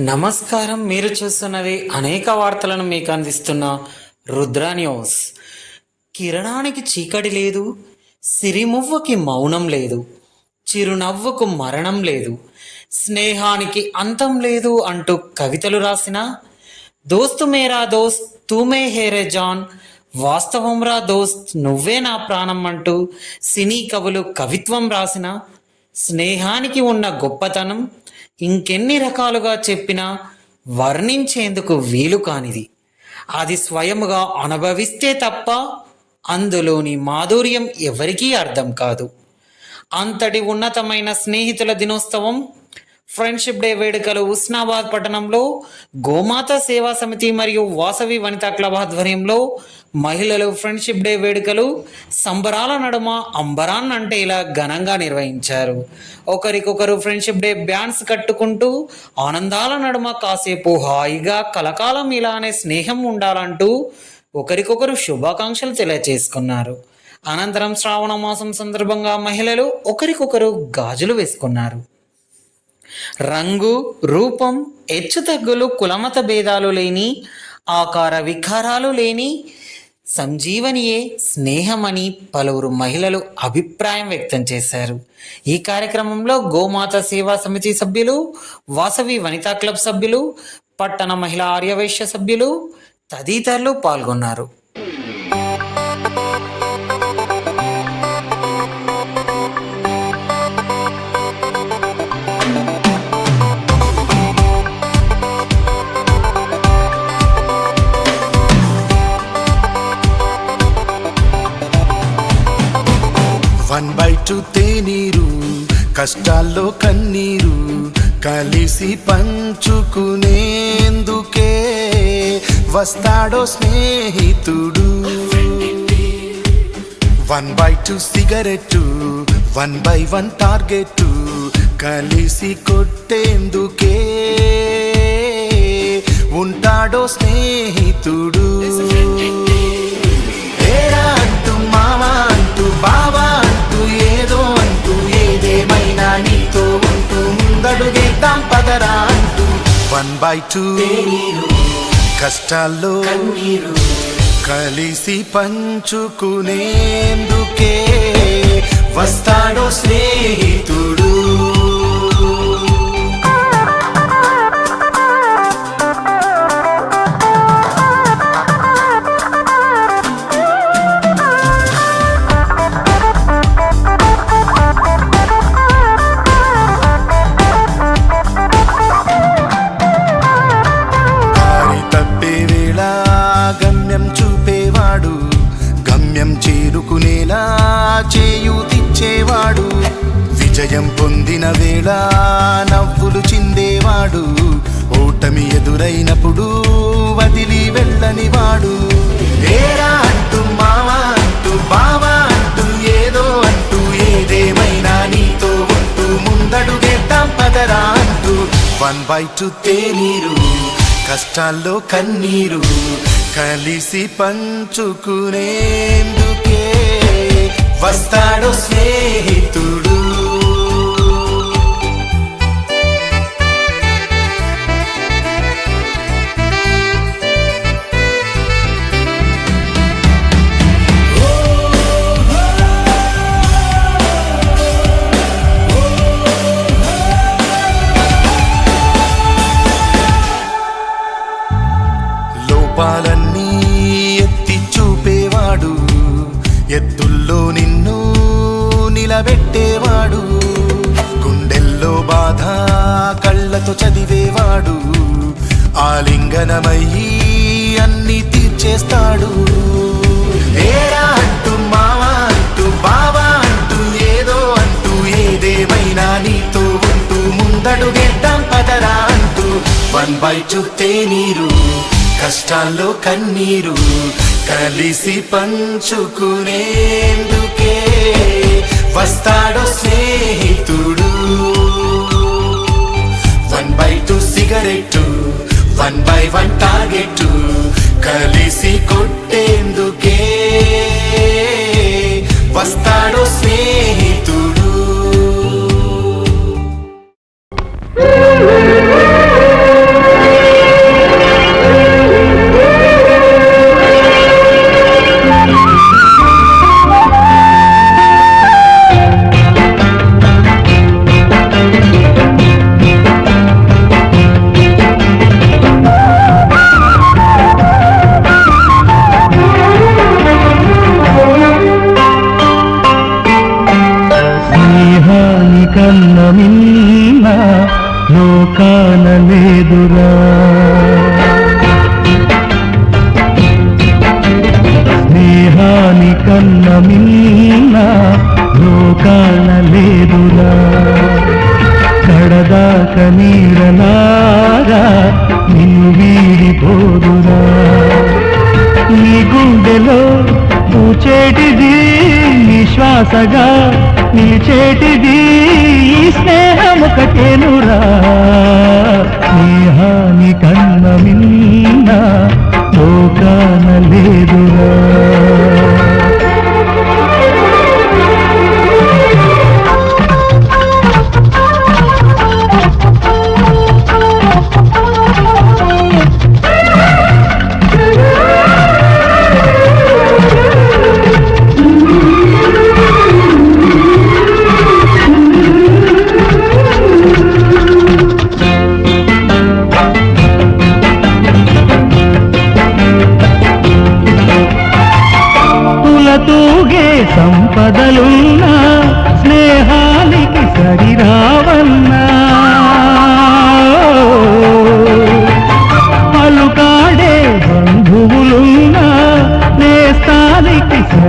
నమస్కారం మీరు చూస్తున్నది అనేక వార్తలను మీకు అందిస్తున్న రుద్రా న్యూస్. కిరణానికి చీకటి లేదు సిరిమువ్వకి మౌనం లేదు. చిరునవ్వుకు మరణం లేదు. స్నేహానికి అంతం లేదు అంటూ కవితలు రాసిన దోస్తు మేరా దోస్త్ తూమే హేరే జాన్ వాస్తవం రా దోస్త్ నువ్వే నా ప్రాణం అంటూ సినీ కవులు కవిత్వం రాసిన స్నేహానికి ఉన్న గొప్పతనం ఇంకెన్ని రకాలుగా చెప్పినా వర్ణించేందుకు వీలు కానిది. అది స్వయముగా అనుభవిస్తే తప్ప అందులోని మాధుర్యం ఎవరికీ అర్థం కాదు. అంతటి ఉన్నతమైన స్నేహితుల దినోత్సవం ఫ్రెండ్షిప్ డే వేడుకలు ఉస్నాబాద్ పట్టణంలో గోమాత సేవా సమితి మరియు వాసవి వనితా క్లబ్ ఆధ్వర్యంలో మహిళలు ఫ్రెండ్షిప్ డే వేడుకలు సంబరాల నడుమ అంబరాన్ అంటే ఇలా ఘనంగా నిర్వహించారు. ఒకరికొకరు ఫ్రెండ్షిప్ డే బ్యాండ్స్ కట్టుకుంటూ ఆనందాల నడుమ కాసేపు హాయిగా కలకాలం ఇలానే స్నేహం ఉండాలంటూ ఒకరికొకరు శుభాకాంక్షలు తెలియజేసుకున్నారు అనంతరం శ్రావణ మాసం సందర్భంగా మహిళలు ఒకరికొకరు గాజులు వేసుకున్నారు. రంగు రూపం హెచ్చుతగ్గులు కులమత భేదాలు లేని ఆకార వికారాలు లేని సంజీవనియే స్నేహమని పలువురు మహిళలు అభిప్రాయం వ్యక్తం చేశారు. ఈ కార్యక్రమంలో గోమాత సేవా సమితి సభ్యులు వాసవి వనితా క్లబ్ సభ్యులు పట్టణ మహిళా ఆర్యవైశ్య సభ్యులు తదితరులు పాల్గొన్నారు. కష్టాల్లో కన్నీరు కలిసి పంచుకునేందుకే వస్తాడో స్నేహితుడు. One by two cigarette one by one target కలిసి కొట్టేందుకే ఉంటాడో స్నేహితుడు. ఏరా అంటూ మావా అంటూ బావా అంటూ ఏదో ఏదేమైనా నీతో ఉంటూ ముందడుగేద్దాం పదరా అంటూ. వన్ బై టూ కష్టాల్లో కలిసి పంచుకునేందుకే వస్తాడో స్నేహితుడు. ఎదురైనప్పుడు వదిలి వెళ్ళని వాడు. ఏరా అంటూ మావా అంటూ బావా అంటూ ఏదో అంటూ ఏదేమైనా నీతో ఉంటూ ముందడుగేద్దాం పదరా అంటూ. వన్ బై టూ తేనీరు కష్టాల్లో కన్నీరు కలిసి పంచుకునేందుకే వస్తాడు స్నేహితుడు. కళ్ళతో చదివేవాడు అన్ని తీర్చేస్తాడు. ఏరా అంటూ మావా అంటూ బావా అంటూ ఏదో అంటూ ఏదేమైనా నీతో ఉంటూ ముందడుగేద్దాం పదరా అంటూ. వన్ బై టూ నీరు కష్టాల్లో కన్నీరు కలిసి పంచుకునేందుకే వస్తాడో స్నేహితుడు. By two cigarette one by one target కలిసి కొట్టేందుకే వస్తా కానలేదురా కడదాక నీడలాగా నిన్ను వీడిపోదురా. నీ గుండెలో పూచేటిది నీ శ్వాసగా నిలిచేటిది ఈ స్నేహముకటేనురా స్నేహాని కన్న మిన్న లోకాన లేదురా.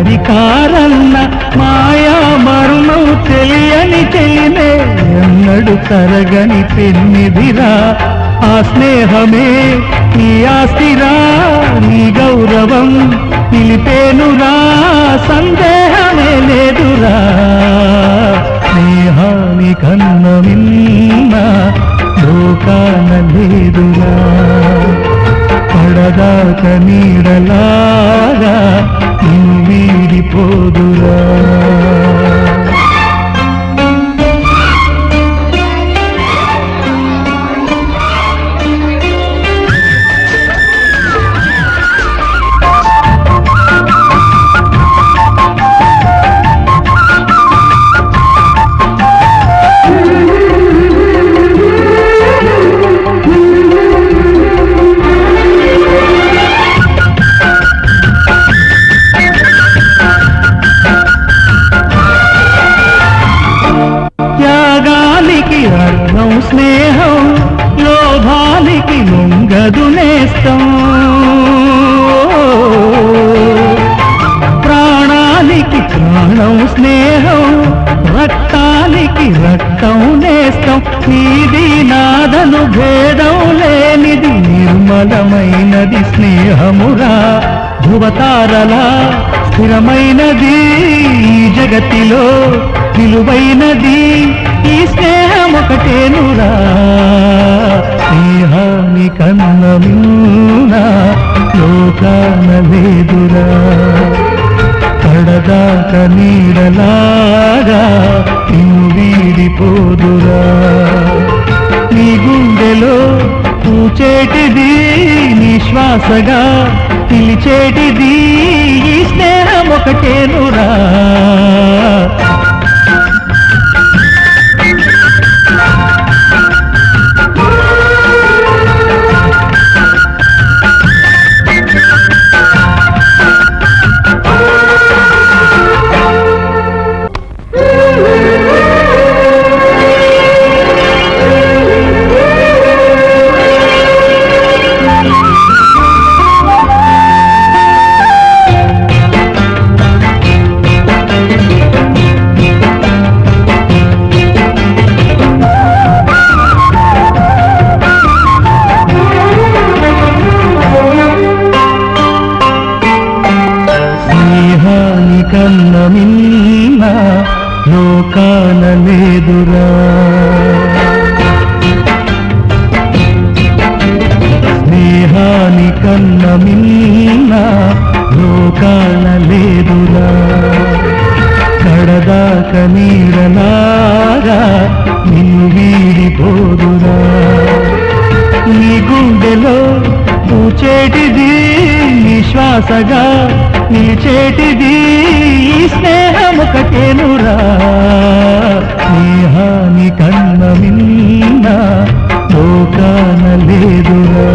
అధికారన్న మాయా మరుణం తెలియని తెలినే ఎన్నడు తరగని పెన్నిదిరా ఆ స్నేహమే నీ ఆస్తిరా నీ గౌరవం నిలిపేనురా సందేహమే లేదురా. స్నేహాని కన్న నిన్న లోకాన లేదురా. పడదాక నీడలాగా నిన్న వీడిపోదురా అవతారలా స్థిరమైనది ఈ జగతిలో విలువైనది. ఈ స్నేహం ఒకటేనురా స్నేహాని కన్న లోకాన లేదురా. కడదాక నీడలాగా నిన్ను వీడిపోదురా. నీ గుండెలో పూచేటిది నీ శ్వాసగా పిలిచేటిది. ఈ స్నేహం ఒకటేను. లేదురా స్నేహాని కన్న మిన్న లోకాన లేదురా. కడదాక నీరనారా నిన్ను వీడిపోదురా. నీ గుండెలో పూచేటిది నీ శ్వాసగా నిలిచేటిది ఈ స్నేహం ఒకటేనురా. స్నేహాని కన్న మిన్న లోకాన లేదురా.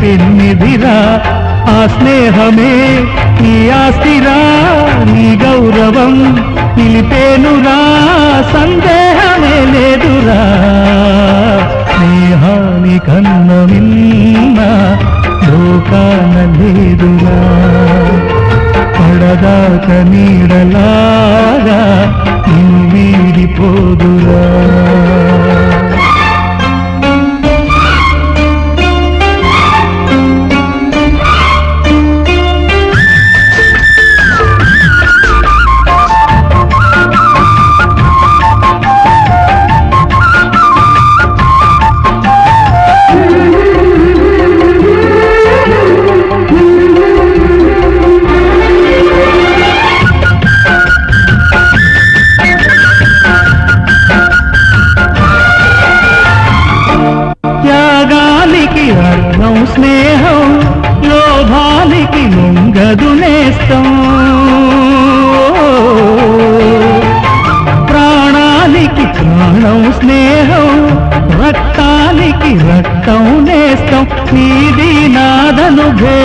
పెన్నిదిరా ఆ స్నేహమే నీ ఆస్తిరా నీ గౌరవం నిలిపేనురా సందేహమే లేదురా. స్నేహాని కన్న నిన్న లోకాన లేదురా. పడదాక నీడలాగా నిన్ను వీడిపోదు